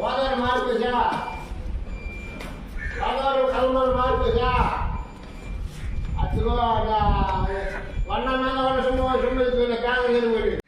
వాదారు మార్పు వాదారు కల్మలు మార్పు అదిగో వన్న మీద వాళ్ళ సుమ్మ సుమ్మ కాదు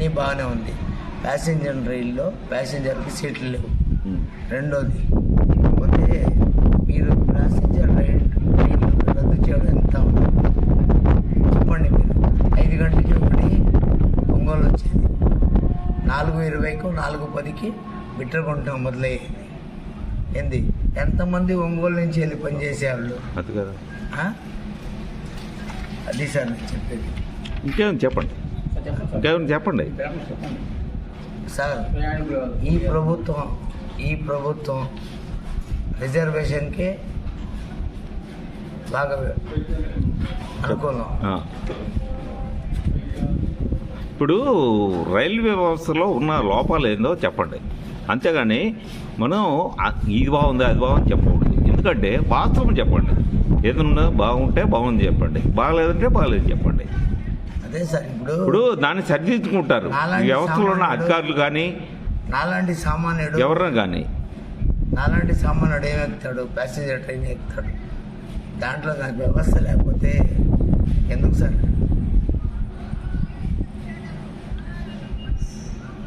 అన్నీ బాగానే ఉంది. ప్యాసింజర్ రైల్లో ప్యాసింజర్కి సీట్లు లేవు. రెండోది పోతే మీరు ప్యాసింజర్ రైల్ రైలు రద్దు చేయడం ఎంత ఉంది? చెప్పండి మీరు. ఐదు గంటలకి ఒకటి ఒంగోలు వచ్చేది. నాలుగు ఇరవైకు నాలుగు పదికి బిట్రగుంట మొదలయ్యేది. ఏంది? ఎంతమంది ఒంగోలు నుంచి వెళ్ళి పనిచేసే వాళ్ళు అది కదా. ఆ? అది సార్ నేను చెప్పేది. ఇంకేమైనా చెప్పండి? చెప్పండి? సార్ ఈ ప్రభుత్వం ఈ ప్రభుత్వం రిజర్వేషన్కి బాగా అనుకూలం. ఆ. ఇప్పుడు రైల్వే వ్యవస్థలో ఉన్న లోపాలు ఏందో చెప్పండి. అంతేగాని మనం ఇది బాగుంది అది బాగుంది చెప్పకూడదు. ఎందుకంటే వాస్తవం చెప్పండి. ఏదన్నా బాగుంటే బాగుంది చెప్పండి. బాగలేదంటే బాగలేదు చెప్పండి. అదే సార్ ఇప్పుడు ఇప్పుడు దాన్ని సరిదిద్దుకుంటారు. వ్యవస్థలో ఉన్న అధికారులు కానీ నాలాంటి సామాన్యుడు ఎవరైనా కానీ నాలాంటి సామాన్యుడు ఏం ఎక్కుతాడు ప్యాసింజర్ ట్రైన్ ఎక్కుతాడు దాంట్లో నాకు వ్యవస్థ లేకపోతే ఎందుకు సార్?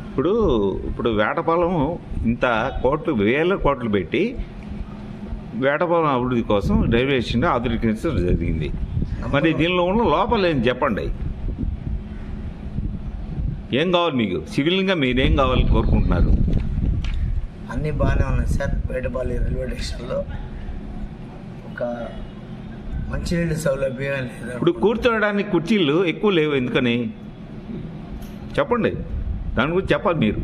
ఇప్పుడు ఇప్పుడు వేటపాలెం ఇంత కోట్లు వేల కోట్లు పెట్టి వేటపాలెం అభివృద్ధి కోసం రైల్వే స్టేషన్ ఆధునీకరించడం జరిగింది. మరి దీనిలో ఉన్న లోపాలు ఏంటి చెప్పండి? ఏం కావాలి మీకు? సివిల్గా మీరేం కావాలి కోరుకుంటున్నారు? అన్నీ బాగానే ఉన్నాయి సార్. పేటపల్లి రైల్వే స్టేషన్లో ఒక మంచినీళ్ళ సౌలభ్యం లేదు. ఇప్పుడు కూర్చోడానికి కుర్చీలు ఎక్కువ లేవు ఎందుకని? చెప్పండి. దాని గురించి చెప్పాలి మీరు.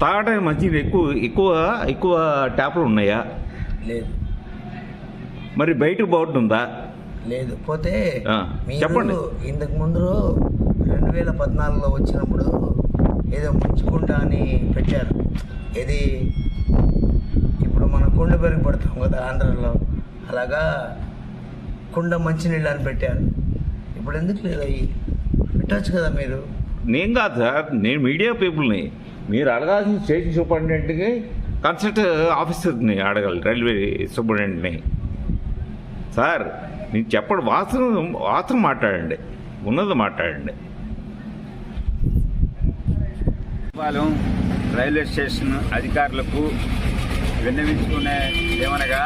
తాగడానికి మంచిది ఎక్కువ ఎక్కువ ఎక్కువ ట్యాప్లు ఉన్నాయా? లేదు. మరి బయటకు ఉందా? లేదు. పోతే చెప్పండి. ఇంతకు ముందు రెండు వేల పద్నాలుగులో వచ్చినప్పుడు ఏదో ముంచుకుంట అని పెట్టారు. ఇది ఇప్పుడు మనం కుండ పెరిగి పడతాం కదా ఆంధ్రలో. అలాగా కుండ మంచినీళ్ళు అని పెట్టారు. ఇప్పుడు ఎందుకు లేదు అవి పెట్టచ్చు కదా మీరు. నేను కాదు సార్ నేను మీడియా పీపుల్ని. మీరు అడగాల్సిన స్టేషన్ సూపరింటెండెంట్కి కన్సల్ట్ ఆఫీసర్ని అడగాలి రైల్వే సూపరింటెండెంట్ని. సార్ నేను చెప్పడు వాసన వాసన మాట్లాడండి ఉన్నది మాట్లాడండి. పాలెం రైల్వే స్టేషన్ అధికారులకు విన్నవించుకునే ఏమనగా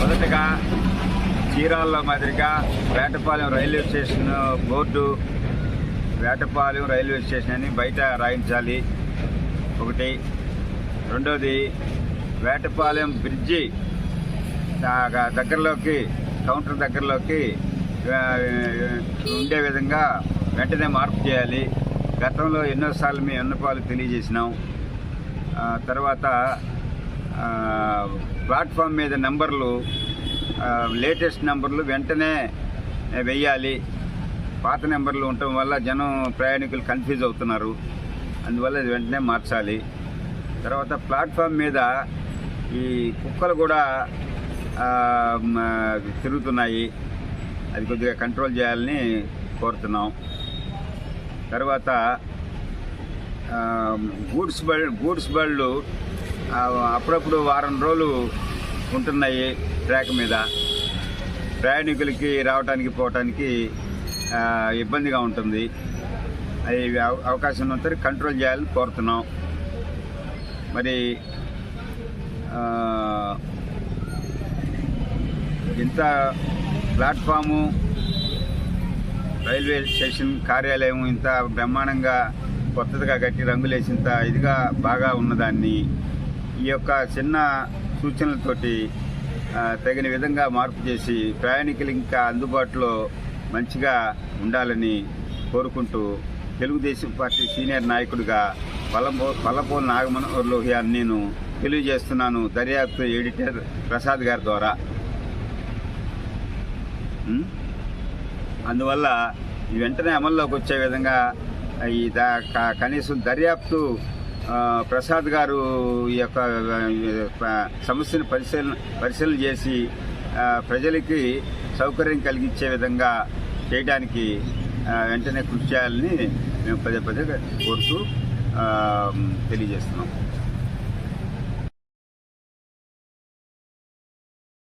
మొదటగా చీరాల్లో మాదిరిగా Vetapalem railway station board Vetapalem railway station అని బయట రాయించాలి. ఒకటి. రెండోది వేటపాలెం బ్రిడ్జి దగ్గరలోకి కౌంటర్ దగ్గరలోకి ఉండే విధంగా వెంటనే మార్పు చేయాలి. గతంలో ఎన్నోసార్లు మేము ఎన్నపాలు తెలియజేసినాం. తర్వాత ప్లాట్ఫామ్ మీద నెంబర్లు లేటెస్ట్ నెంబర్లు వెంటనే వెయ్యాలి. పాత నెంబర్లు ఉండటం వల్ల జనం ప్రయాణికులు కన్ఫ్యూజ్ అవుతున్నారు. అందువల్ల ఇది వెంటనే మార్చాలి. తర్వాత ప్లాట్ఫామ్ మీద ఈ కుక్కలు కూడా తిరుగుతున్నాయి. అది కొద్దిగా కంట్రోల్ చేయాలని కోరుతున్నాం. తర్వాత గూడ్స్ బళ్ళు గూడ్స్ బళ్ళు అప్పుడప్పుడు వారం రోజులు ఉంటున్నాయి ట్రాక్ మీద. ప్రయాణికులకి రావడానికి పోవటానికి ఇబ్బందిగా ఉంటుంది. అది అవ- అవకాశం ఉన్నంత కంట్రోల్ చేయాలని కోరుతున్నాం. మరి ఇంత ప్లాట్ఫాము రైల్వే స్టేషన్ కార్యాలయం ఇంత బ్రహ్మాండంగా కొత్తదిగా కట్టి రంగులేసింత ఇదిగా బాగా ఉన్నదాన్ని ఈ యొక్క చిన్న సూచనలతోటి తగిన విధంగా మార్పు చేసి ప్రయాణికులు ఇంకా అందుబాటులో మంచిగా ఉండాలని కోరుకుంటూ తెలుగుదేశం పార్టీ సీనియర్ నాయకుడిగా పల్లపో పల్లపోలు నాగమనోహర్ లోహియాన్ని నేను తెలియజేస్తున్నాను. దర్యాప్తు ఎడిటర్ ప్రసాద్ గారి ద్వారా. అందువల్ల ఈ వెంటనే అమల్లోకి వచ్చే విధంగా ఈ దా కనీసం దర్యాప్తు ప్రసాద్ గారు ఈ యొక్క సమస్యను పరిశీలన పరిశీలన చేసి ప్రజలకి సౌకర్యం కలిగించే విధంగా చేయడానికి వెంటనే కృషి చేయాలని మేము పదే పదే కోరుతూ తెలియజేస్తున్నాం.